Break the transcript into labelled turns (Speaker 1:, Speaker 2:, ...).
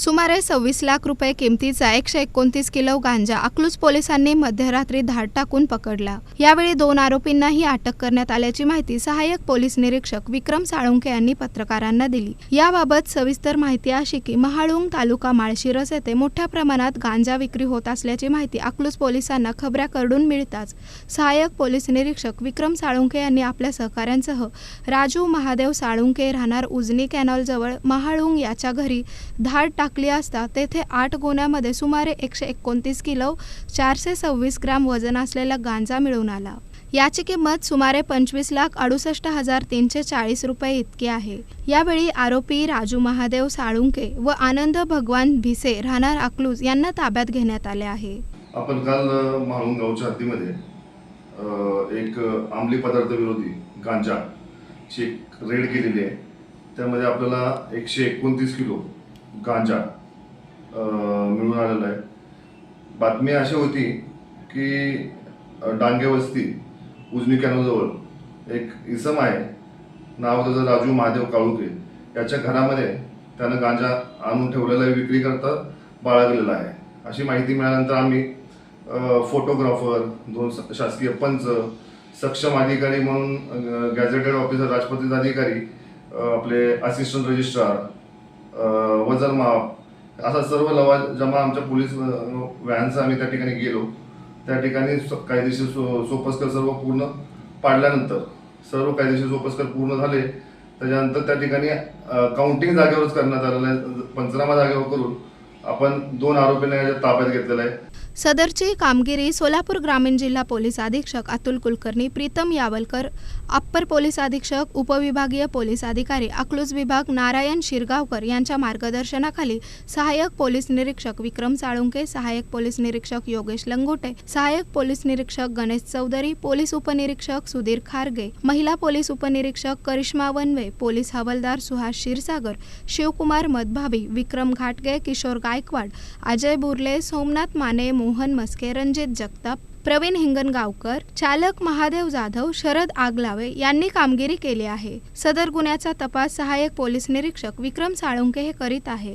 Speaker 1: सुमारे सव्वीस लाख रुपये किमतीचा एकशे एकोणतीस किलो गांजा अकलूज पोलिसांनी मध्यरात्री धाड टाकून पकडला. यावेळी दोन आरोपींनाही अटक करण्यात आल्याची माहिती सहाय्यक पोलीस निरीक्षक विक्रम साळुंके यांनी पत्रकारांना दिली. याबाबत सविस्तर माहिती अशी की महाळुंग तालुका माळशिरस येथे मोठ्या प्रमाणात गांजा विक्री होत असल्याची माहिती अकलूज पोलिसांना खबऱ्या करून मिळताच सहाय्यक पोलीस निरीक्षक विक्रम साळुंके यांनी आपल्या सहकाऱ्यांसह राजू महादेव साळुंके राहणार उजनी कॅनॉलजवळ महाळुंग याच्या घरी धाड टाकली असता तेथे आठ गोण्यामध्ये सुमारे एकशे एकोणतीस किलो चारशे सव्वीस ग्राम वजन असलेला गांजा मिळून आला. याची किंमत सुमारे पंचवीस लाख अडुसष्ट हजार तीनशे चाळीस रुपये इतकी आहे. यावेळी आरोपी राजू महादेव साळुंके व आनंद भगवान भिसे राहणार अकलूज यांना ताब्यात घेण्यात आले आहे.
Speaker 2: आपण काल अ, गावच्या हद्दीमध्ये एक अ, अंमली पदार्थ विरोधी गांजा ची रेड केलेली आहे. त्यामध्ये आपल्याला एकशे एकोणतीस किलो गांजा मिळून आलेला आहे. बातमी अशी होती की डांगे वस्ती उजनी कॅनोजवळ एक इसम आहे. नाव त्याचं राजू महादेव काळुके याच्या घरामध्ये त्यानं गांजा आणून ठेवलेला आहे, विक्री करता बाळगलेला आहे. अशी माहिती मिळाल्यानंतर आम्ही फोटोग्राफर दोन स- शासकीय पंच सक्षम अधिकारी म्हणून गॅझेटेड ऑफिसर राजपत्रित अधिकारी आपले असिस्टंट रजिस्ट्रार वजन माप. असा सर्व लवा जमा आमच्या पोलीस अ, व्हॅनचा आम्ही त्या ठिकाणी गेलो. त्या ठिकाणी स- कायदेशीर सो सोपस्कर सर्व पूर्ण पाडल्यानंतर सर्व कायदेशीर सोपस्कर पूर्ण झाले. त्याच्यानंतर त्या ठिकाणी काउंटिंग जागेवरच करण्यात आलेलं आहे. पंचनामा जागेवर करून आपण दोन आरोपींना याच्या ताब्यात घेतलेला आहे.
Speaker 1: सदरची कामगिरी सोलापूर ग्रामीण जिल्हा पोलीस अधीक्षक अतुल कुलकर्णी प्रीतम यावलकर अप्पर पोलीस अधीक्षक उपविभागीय पोलीस अधिकारी अकलूज विभाग नारायण शिरगावकर यांच्या मार्गदर्शनाखाली सहाय्यक पोलीस निरीक्षक विक्रम साळुंके सहाय्यक पोलीस निरीक्षक योगेश लंगोटे सहाय्यक पोलीस निरीक्षक गणेश चौधरी पोलीस उपनिरीक्षक सुधीर खारगे महिला पोलीस उपनिरीक्षक करिश्मा वनवे पोलीस हवालदार सुहास क्षीरसागर शिवकुमार मदभाभी विक्रम घाटगे किशोर गायकवाड अजय बुर्ले सोमनाथ माने मोहन मस्के रणजित जगताप प्रवीण हिंगणगावकर चालक महादेव जाधव शरद आगलावे यांनी कामगिरी केली आहे. सदर गुन्ह्याचा तपास सहाय्यक पोलीस निरीक्षक विक्रम साळुंके हे करीत आहेत.